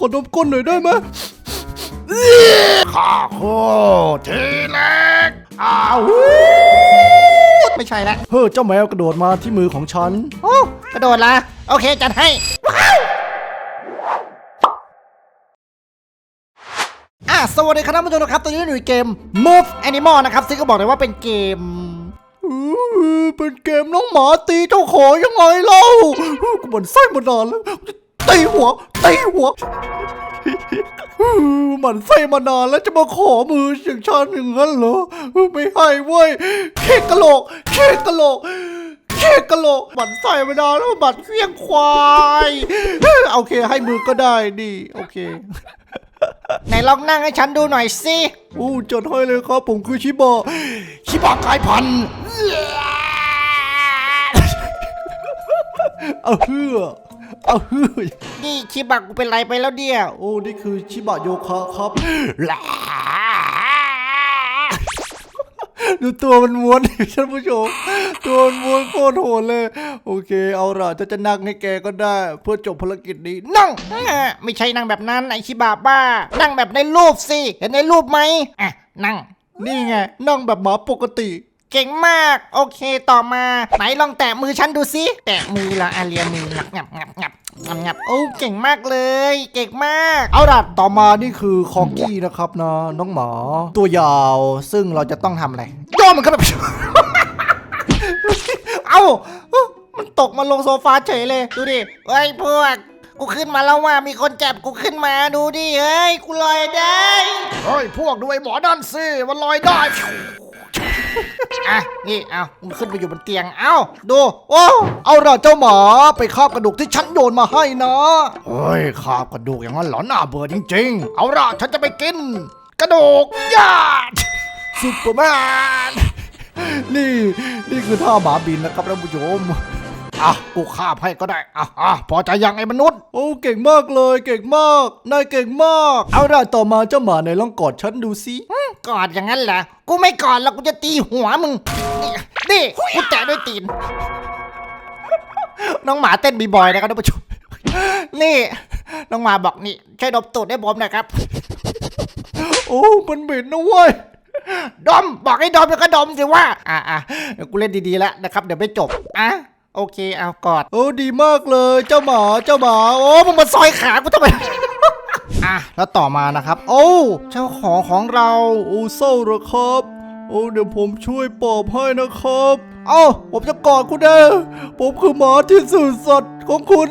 ขอดมก้นหน่อยได้ไหมข้าโคทีเล็กอ้าวไม่ใช่ละเฮ้อเจ้าแมวกระโดดมาที่มือของฉัน โอ้กระโดดละโอเคจัดให้อะสวัสดีครับท่านผู้ชมนะครับตอนนี้อยู่ในเกม Move Animal นะครับซึ่งก็บอกเลยว่าเป็นเกมอือเป็นเกมน้องหมาตีเจ้าของยังไงเล่ากูมันไส้มานานแล้ว ตีหัวตีหัวอือมันไส้มานานแล้วจะมาขอมืออย่างฉันอย่างนั้นเหรอ ไม่ให้เว้ยเคกกะโหลกเคกกะโหลกเคกกะโหลกมันไส้มานานแล้วบัดเคลี้ยงควายโอเคให้มือก็ได้ดีโอเคไหนลองนั่งให้ฉันดูหน่อยสิโอ้จัดให้เลยครับ ผมคือชิบะชิบะกลายพันธุ์เอาเฮือ เอาเฮือนี่ชิบักกูเป็นไรไปแล้วเดียวโอ้ นี่คือชิบะโยคะครับดูตัวมันม้วนท่านผู้ชม ตัวมันม้วนโคตรโหดเลย โอเค เอาล่ะจะจะนั่งให้แกก็ได้ เพื่อจบภารกิจนี้ นั่งอ่าไม่ใช่นั่งแบบนั้นไอชิบะบ้า นั่งแบบในรูปสิ เห็นในรูปไหมอะ นั่ง นี่ไง นั่งแบบหมาปกติ เก่งมาก โอเคต่อมา ไหนลองแตะมือฉันดูสิแตะมือละอาเลียมืองับงับงับงับงับงับโอ้เก่งมากเลย เก่งมาก เอาล่ะต่อมานี่คือคองกี้นะครับนะน้องหมาตัวยาวซึ่งเราจะต้องทำอะไรโยนมันเข้าไปเอ้าเอ้า มันตกมาลงโซฟาเฉยเลย ดูดิเฮ้ยพวก กูขึ้นมาแล้วว่ามีคนจับกูขึ้นมาดูดิเฮ้ย กูลอยได้ เฮ้ยพวกด้วยหมอนั่นสิมันลอยได้ อะนี่เอามึงขึ้นไปอยู่บนเตียง เอ้าดู โอ้เอาล่ะเจ้าหมอไปครอบกระดูกที่ฉันโยนมาให้นะเฮ้ยครอบกระดูกอย่างนั้นเหรอน่าเบื่อจริง ๆ เอาละฉันจะไปกิน กระดูกยาดซุปเปอร์แมนนี่ นี่คือท่าหมาบินนะครับท่านผู้ชม อะกูคาบให้ก็ได้อะอะพอใจยังไอ้มนุษย์ โอ้เก่งมากเลยเก่งมากนายเก่งมาก เอาล่ะต่อมาเจ้าหมาในลองกอดฉันดูสิกอดอย่างนั้นเหรอกูไม่กอดแล้วกูจะตีหัวมึงนี่นี่กูแตะด้วยตีน น้องหมาเต้นบีบอยนะครับท่านผู้ชมนี่ น้องหมาบอกนี่ช่วยดมตูดให้ผมหนะครับ โอ้มันเหม็นนะเว้ยดมบอกให้ดมแล้วก็ดมสิว่า อะอะเดี๋ยวกูเล่นดีๆแล้วนะครับ เดี๋ยวไม่จบอะ โอเคเอากอดโอ้ดีมากเลยเจ้าหมาเจ้าหมาโอ้โอ้มึงมาซอยขากูทำไมอะแล้วต่อมานะครับ โอ้เจ้าของของเราโอ้เศร้าเหรอครับ โอ้เดี๋ยวผมช่วยปลอบให้นะครับเอ้าผมจะกอดคุณเด้ผมคือหมาที่สื่อสัตย์ของคุณ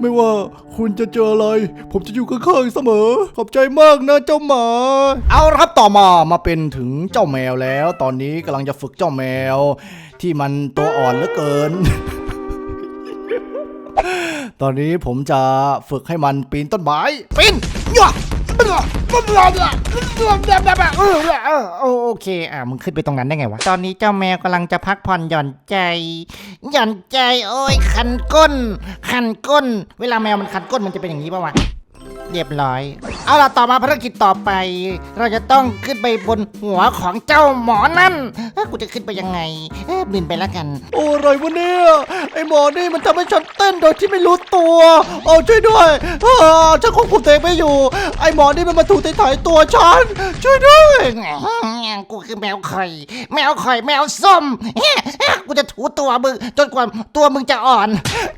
ไม่ว่าคุณจะเจออะไร ผมจะอยู่ข้างๆเสมอ ขอบใจมากนะเจ้าหมา เอาละครับต่อมามาเป็นถึงเจ้าแมวแล้ว ตอนนี้กำลังจะฝึกเจ้าแมว ที่มันตัวอ่อนเหลือเกิน ตอนนี้ผมจะฝึกให้มันปีนต้นไม้ปีนยะเออโอเค อะ มึงขึ้นไปตรงนั้นได้ไงวะ ตอนนี้เจ้าแมวกำลังจะพักผ่อนหย่อนใจ หย่อนใจ โอ้ย คันก้น คันก้น เวลาแมวมันคันก้นมันจะเป็นอย่างนี้ป่าวะ เรียบร้อย เอาล่ะต่อมาภารกิจต่อไป เราจะต้องขึ้นไปบนหัวของเจ้าหมอนั่นเอ้อกูจะขึ้นไปยังไงเอ้อบินไปแล้วกัน โอ้อะไรวะเนี่ยไอหมอนี่มันทำให้ฉันเต้นโดยที่ไม่รู้ตัวเอาช่วยด้วยอ่าฉันควบคุมตัวเองไม่อยู่ ไอหมอนี่มันมาถูถ่ายตัวฉันช่วยด้วย กูคือแมวไข่แมวไข่แมวส้มกูจะถูตัวมึงจนกว่าตัวมึงจะอ่อน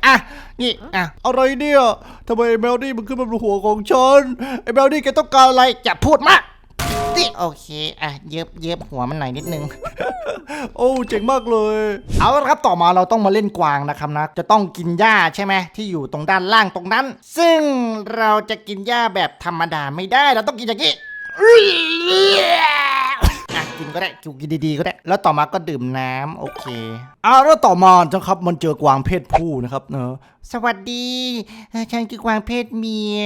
อะนี่อะอะไรเนี่ยทำไมไอ้แมวนี่มันขึ้นมาบนหัวของฉันไอแมวนี่แกต้องการอะไรอย่าพูดมากนี่โอเค อะ เย็บเย็บหัวมันหน่อยนิดนึง โอ้เจ๋งมากเลย เอาละครับต่อมาเราต้องมาเล่นกวางนะครับนะ จะต้องกินหญ้าใช่ไหมที่อยู่ตรงด้านล่างตรงนั้น ซึ่งเราจะกินหญ้าแบบธรรมดาไม่ได้ เราต้องกินอย่างนี้อะ กินก็ได้กินกินดีๆก็ได้ แล้วต่อมาก็ดื่มน้ำโอเคเอาแล้วต่อมานะครับมันเจอกวางเพศผู้นะครับเนอะสวัสดีเอ่อฉันคือกวางเพศเมีย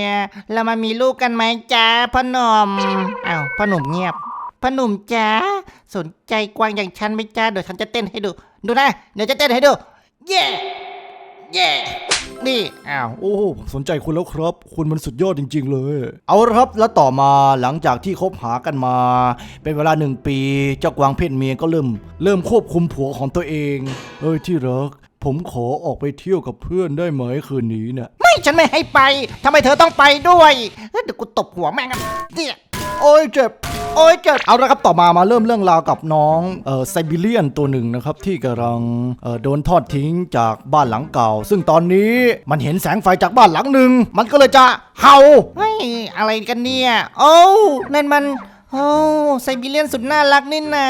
เรามามีลูกกันไหมจ๊ะพ่อหนุ่มอ้าวพ่อหนุ่มเงียบพ่อหนุ่มจ๊ะสนใจกวางอย่างฉันไหมจ๊ะเดี๋ยวฉันจะเต้นให้ดู ดูนะเดี๋ยวจะเต้นให้ดู เย่เย่ นี่ อ้าว โอ้ผมสนใจคุณแล้วครับ คุณมันสุดยอดจริง ๆ เลย เอาละครับแล้วต่อมาหลังจากที่คบหากันมา เป็นเวลาหนึ่งปี เจ้ากวางเพศเมียก็เริ่ม เริ่มควบคุมผัวของตัวเองเอ้ยที่รักผผมขอออกไปเที่ยวกับเพื่อนได้ไหมคืนนี้เนี่ยไม่ฉันไม่ให้ไปทำไมเธอต้องไปด้วยเฮ้ยเดี๋ยวกูตบหัวแม่งอะเนี่ยโอ้ยเจ็บ โอ้ยเจ็บเอาละครับต่อมามาเริ่มเรื่องราวกับน้องเอ่อไซบีเรียนตัวหนึ่งนะครับที่กำลังเอ่อโดนทอดทิ้งจากบ้านหลังเก่า ซึ่งตอนนี้มันเห็นแสงไฟจากบ้านหลังหนึ่งมันก็เลยจะเห่าเฮ้ยอะไรกันเนี่ยโอ้วนั่นมันโอ้ไซบีเรียนสุดน่ารักนี่นา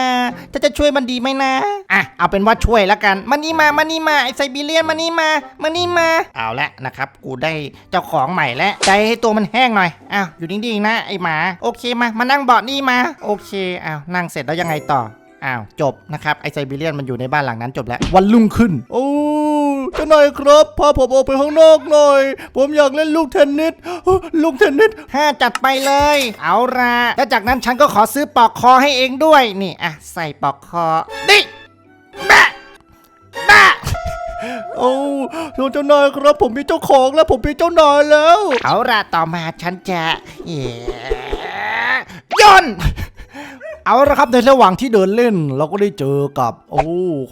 จะจะช่วยมันดีไหมนะ อะ เอาเป็นว่าช่วยแล้วกัน มานี่มา มานี่มา ไอไซบีเรียนมานี่มา มานี่มา เอาละนะครับ กูได้เจ้าของใหม่แล้ว ใจให้ตัวมันแห้งหน่อย อ้าว อยู่นิ่งๆนะไอหมา โอเคมา มานั่งเบาะนี่มา โอเค อ้าว นั่งเสร็จแล้วยังไงต่อ อ้าว จบนะครับ ไอไซบีเรียนมันอยู่ในบ้านหลังนั้นจบแล้ว วันรุ่งขึ้น โอ้ เจ้านายครับพาผมออกไปข้างนอกหน่อย ผมอยากเล่นลูกเทนนิสลูกเทนนิสห้าจัดไปเลย เอาละแล้วจากนั้นฉันก็ขอซื้อปลอกคอให้เองด้วยนี่อะใส่ปลอกคอดิแบะแบะโอ้เจ้านายครับ ผมมีเจ้าของแล้ว ผมมีเจ้านายแล้ว เอาละต่อมาฉันจะเย่ยนต์ เอาละครับในระหว่างที่เดินเล่น เราก็ได้เจอกับ โอ้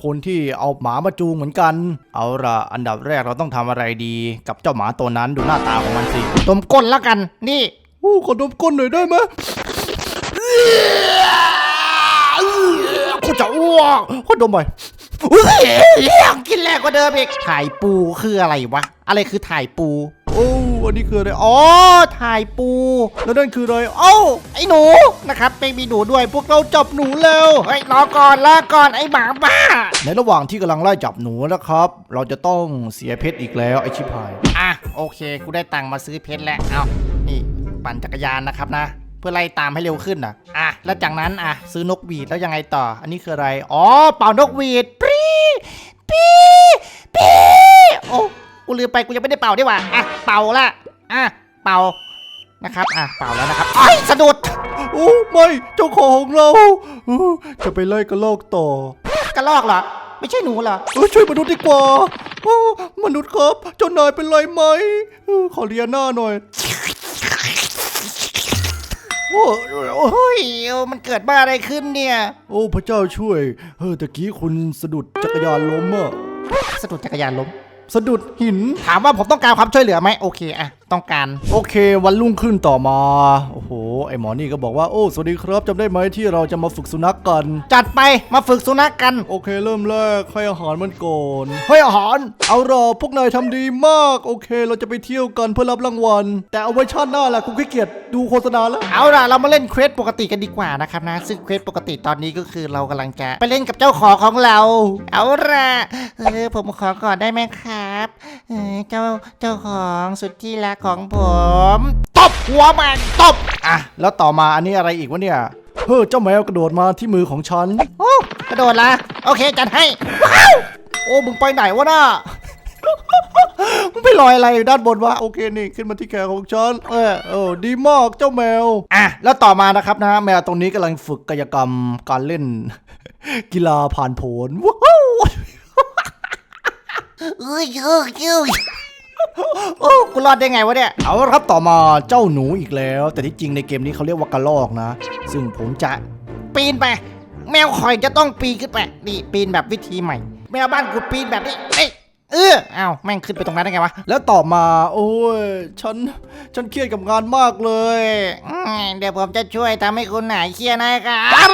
คนที่เอาหมามาจูงเหมือนกัน เอาละอันดับแรกเราต้องทำอะไรดีกับเจ้าหมาตัวนั้นดูหน้าตาของมันสิตมก้นแล้วกัน นี่โอ้ขอดมก้นหน่อยได้ไหมกูจะอ้วกขอดมหน่อยอยากกินแรกกว่าเดิมอีกถ่ายปูคืออะไรวะ อะไรคือถ่ายปู โอ้อันนี้คืออะไรอ๋ออ๋อถ่ายปู แล้วนั่นคืออะไรเอ้าไอ้หนูนะครับไม่มีหนูด้วยพวกเราจับหนูแล้วเฮ้ยรอก่อนรอก่อนไอ้หมาบ้า ในระหว่างที่กำลังไล่จับหนูนะครับ เราจะต้องเสียเพชรอีกแล้วไอชิพายอะโอเคกูได้ตังค์มาซื้อเพชรแล้วเอานี่ปั่นจักรยานนะครับนะเพื่อไล่ตามให้เร็วขึ้นนะอะ แล้วจากนั้นอะ ซื้อนกหวีดแล้วยังไงต่อ อันนี้คืออะไร อ๋อ เป่านกหวีดปีปีปีโอ้ กูลืมไปกูยังไม่ได้เป่าดีกว่าอะเป่าละอะเป่านะครับอะเป่าแล้วนะครับอ้ยสะดุดโอ้ไม่เจ้าของเราเออจะไปไล่กระโลกต่อกระลอกเหรอไม่ใช่หนูเหรอเออช่วยมนุษย์ดีกว่าโอ้มนุษย์ครับเจ้านายเป็นไรไหมเออขอเลียหน้าหน่อยโอ้โอ้โอ้ยมันเกิดบ้าอะไรขึ้นเนี่ย โอ้พระเจ้าช่วยเออตะกี้คุณสะดุดจักรยานล้มอะสะดุดจักรยานล้ม สะดุดหิน ถามว่าผมต้องการความช่วยเหลือไหมโอเคอะต้องการโอเค วันรุ่งขึ้นต่อมา โอ้โห ไอหมอนี่ก็บอกว่า โอ้ สวัสดีครับจำได้ไหมที่เราจะมาฝึกสุนัขกกัน จัดไปมาฝึกสุนัขกกัน โอเค เริ่มแรกให้อาหารมันก่อนให้อาหาร เอาหรอพวกนายทำดีมาก โอเค เราจะไปเที่ยวกันเพื่อรับรางวัล แต่เอาไว้ชาติหน้าแหละกูขี้เกียจดูโฆษณาแล้ว เอาล่ะ เรามาเล่นเควสปกติกันดีกว่านะครับนะ ซึ่งเควสปกติตอนนี้ก็คือเรากำลังจะไปเล่นกับเจ้าของของเรา เอาล่ะเออผมขอก่อนได้ไหมครับเออเจ้าเจ้าของสุดที่รักของผมตบหัวมันตบอะแล้วต่อมาอันนี้อะไรอีกวะเนี่ยเฮ้ยเจ้าแมวกระโดดมาที่มือของฉันโอ้กระโดดละโอเคจัดให้โอ้มึงไปไหนวะน่ะมึงไปลอยอะไรอยู่ด้านบนวะโอเคนี่ขึ้นมาที่แขนของฉันเออเออดีมากเจ้าแมวอะแล้วต่อมานะครับนะแมวตรงนี้กำลังฝึกกายกรรมการเล่น กีฬาผ่านผลว้าวเอ้ยเอ้ยเอ้ย โอ้กูรอดได้ไงวะเนี่ย เอาละครับต่อมาเจ้าหนูอีกแล้ว แต่ที่จริงในเกมนี้เขาเรียกว่ากระลอกนะ ซึ่งผมจะปีนไป แมวคอยจะต้องปีนขึ้นไป นี่ปีนแบบวิธีใหม่ แมวบ้านกูปีนแบบนี้เอ้ยเอออ้าแม่งขึ้นไปตรงนั้นได้ไงวะ แล้วต่อมา โอ้ย ฉัน ฉันเครียดกับงานมากเลยอืมเดี๋ยวผมจะช่วยทำให้คุณหายเครียดนะครับ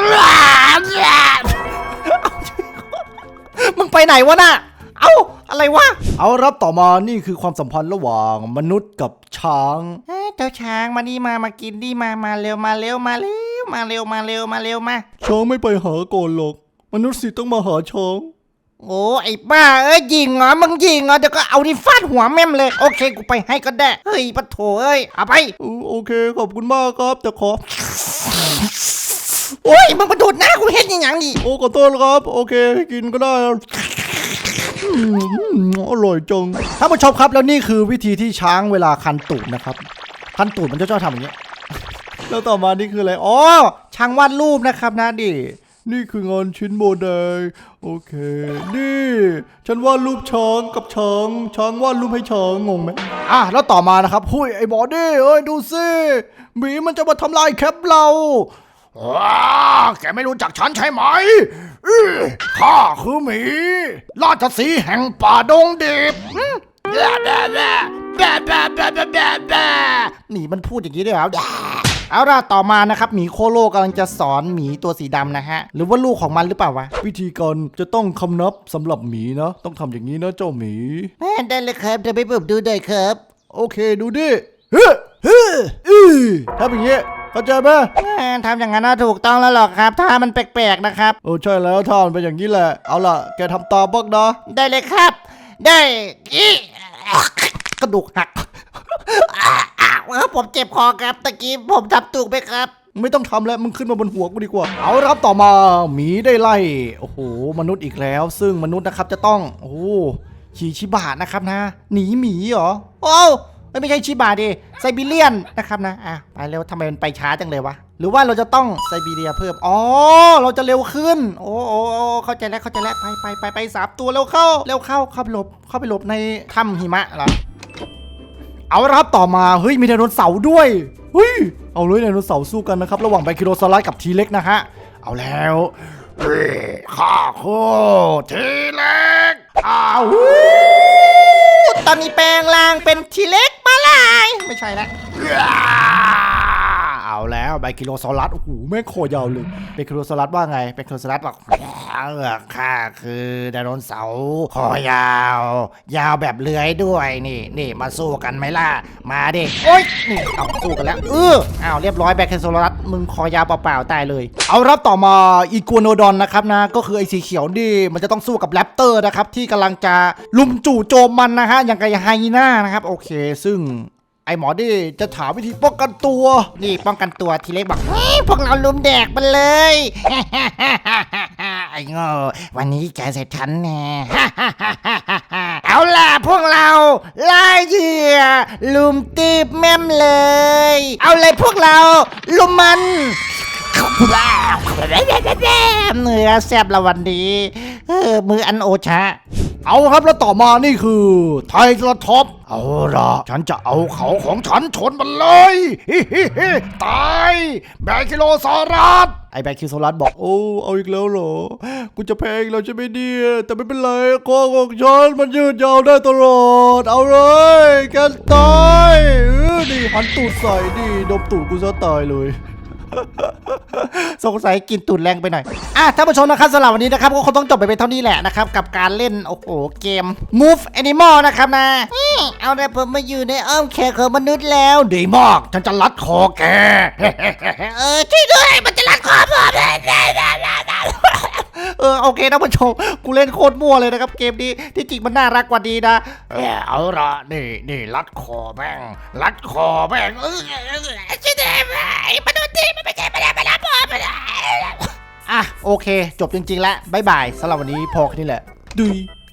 มึงไปไหนวะน่ะ เอ้า อะไรวะ เอารับต่อมานี่คือความสัมพันธ์ระหว่างมนุษย์กับช้าง เอ้ยเจ้าช้างมานี่มามากินดิมามาเร็วมาเร็วมาเร็วมาเร็วมาเร็วมาเร็วมา ช้างไม่ไปหาก่อนหรอก มนุษย์สิต้องมาหาช้าง โอ้ไอ้บ้าเอ้ยยิงเหรอมึงยิงเหรอเดี๋ยวก็เอาดิฟาดหัวแม่มเลย โอเคกูไปให้ก็ได้เฮ้ยปะโถเอ้ยเอาไปอือโอเคขอบคุณมากครับแต่ขอ โอ้ยมึงมาดูดหน้ากูเห็นยังไงนี่โอ้ขอโทษครับ โอเคกินก็ได้ อร่อยจังท่านผู้ชมครับแล้วนี่คือวิธีที่ช้างเวลาคันตูดนะครับ คันตูดมันจะชอบทำอย่างเงี้ยแล้วต่อมานี่คืออะไรอ๋อช่างวาดรูปนะครับนะดินี่คืองานชิ้นโมเดลโอเค นี่ ฉันวาดรูปช้างกับช้างช้างวาดรูปให้ช้างงงไหมอะแล้วต่อมานะครับหุยไอ้บอดี้เอ้ยดูสิหมีมันจะมาทำลายแคปเรา แกไม่รู้จักฉันใช่ไหมข้าคือหมี ราชสีแห่งป่าดงดิบแบ๊แบ๊แบบแบบแนี่มันพูดอย่างนี้ด้วยเหรอเอาล่ะต่อมานะครับหมีโคโลกำลังจะสอนหมีตัวสีดำนะฮะ หรือว่าลูกของมันหรือเปล่าวะ วิธีการจะต้องคำนับสำหรับหมีนะ ต้องทำอย่างนี้นะเจ้าหมีแม่ได้เลยครับจะไปเปิดดูได้ครับ โอเคดูดิเฮ้เฮ้อือทำอย่างเงี้ เข้าใจไหมแม่ทำอย่างนั้นน่ะถูกต้องแล้วหรอกครับถ้ามันแปลกๆนะครับเออใช่แล้วท่ามันเป็นอย่างนี้แหละ เอาล่ะ แกทำตามบ้างนะได้เลยครับ ได้อีกระดูกหักเออผมเจ็บคอครับตะกี้ผมทำถูกไหมครับ ไม่ต้องทำแล้วมึงขึ้นมาบนหัวกูดีกว่า เอาละครับต่อมาหมีได้ไล่ โอ้โห มนุษย์อีกแล้ว ซึ่งมนุษย์นะครับจะต้อง โอ้โหขี่ชิบะนะครับนะ หนีหมีเหรอ โอ้ ยไม่ใช่ชิบาดิไซบีเรียนนะครับนะอะไปเร็วทำไมมันไปช้าจังเลยวะ หรือว่าเราจะต้องไซบีเรียเพิ่ม อ๋อ เราจะเร็วขึ้น โอ้โอ้เข้าใจแล้วเข้าใจแล้วไปไปไปไปสามตัวเร็วเข้าเร็วเข้าเข้าไปหลบเข้าไปหลบในถ้ำหิมะเหรอเอาละครับต่อมาเฮ้ยมีไดโนเสาร์ด้วยเฮ้ยเอาเลยไดโนเสาร์สู้กันนะครับ ระหว่างไบคิโรซอรัสกับทีเล็กนะฮะเอาแล้วข้าคือทีเล็กอ้าวตอนนี้แปลงร่างเป็นทีเล็กายไม่ใช่แล้ว แล้วไบคิโรซอรัสโอ้โหแม่งโคยาวเลยไบคิโรซอรัสว่าไงไบคิโรซอรัสบอกเออข้าคือไดโนเสาร์คอยาว ยาวแบบเลื้อยด้วยนี่นี่มาสู้กันไหมล่ะมาดิโอ้ยนี่เอาสู้กันแล้วเอออ้าวเรียบร้อยแบคเคโซลัสมึงคอยาวเปล่าๆตายเลย เอารับต่อมาอีกัวโนดอนนะครับนะก็คือไอ้สีเขียวนี่มันจะต้องสู้กับแรปเตอร์นะครับที่กำลังจะลุมจู่โจมมันนะฮะอย่างกับไฮน่านะครับโอเค ซึ่ง หมอนี่จะถามวิธีป้องกันตัว นี่ป้องกันตัวทีเล็กบอกเฮ้ยพวกเราลุมแดกมันเลย ไอ้โง่วันนี้แกเสร็จฉันแน่เอาล่ะพวกเราล่าเหยื่อลุมตีบแม่มเลย เอาเลยพวกเราลุมมันเนื้อแซบละวันนี้เออมืออันโอชะ เอาครับแล้วต่อมานี่คือไทรท็อปเอาละฉันจะเอาเขาของฉันชนมันเลยฮิฮิฮิตายแบคิโลซอรัสไอแบคิโซรัสบอกโอ้เอาอีกแล้วเหรอกูจะแพ้อีกแล้วใช่ไหมเนี่ยแต่ไม่เป็นไรคอของฉันมันยืดยาวได้ตลอด เอาเลยแกตายนี่หันตูดใส่ดิดมตูดกูซะตายเลย สงสัยกินตุ่นแรงไปหน่อย อะท่านผู้ชมนะครับสำหรับวันนี้นะครับก็คงต้องจบไปเป็นเท่านี้แหละนะครับ กับการเล่น โอ้โห เกม Move Animal นะครับนะอื้อเอาละผมมาอยู่ในอ้อมแขนของมนุษย์แล้วดีมาก ฉันจะรัดคอแก เออช่วยด้วยมันจะรัดคอผม เออโอเคท่านผู้ชมกูเล่นโคตรมั่วเลยนะครับเกมนี้ที่จริงมันน่ารักกว่าดีนะเออเอาละนี่นี่รัดคอแม่งรัดคอแม่งเออชิเดมไอ้มนุษย์ที่มันไม่ใช่มนุษย์มนุษย์ผมอะโอเค จบจริงๆแล้วบ๊ายบายสำหรับวันนี้พอแค่นี้แหละดุย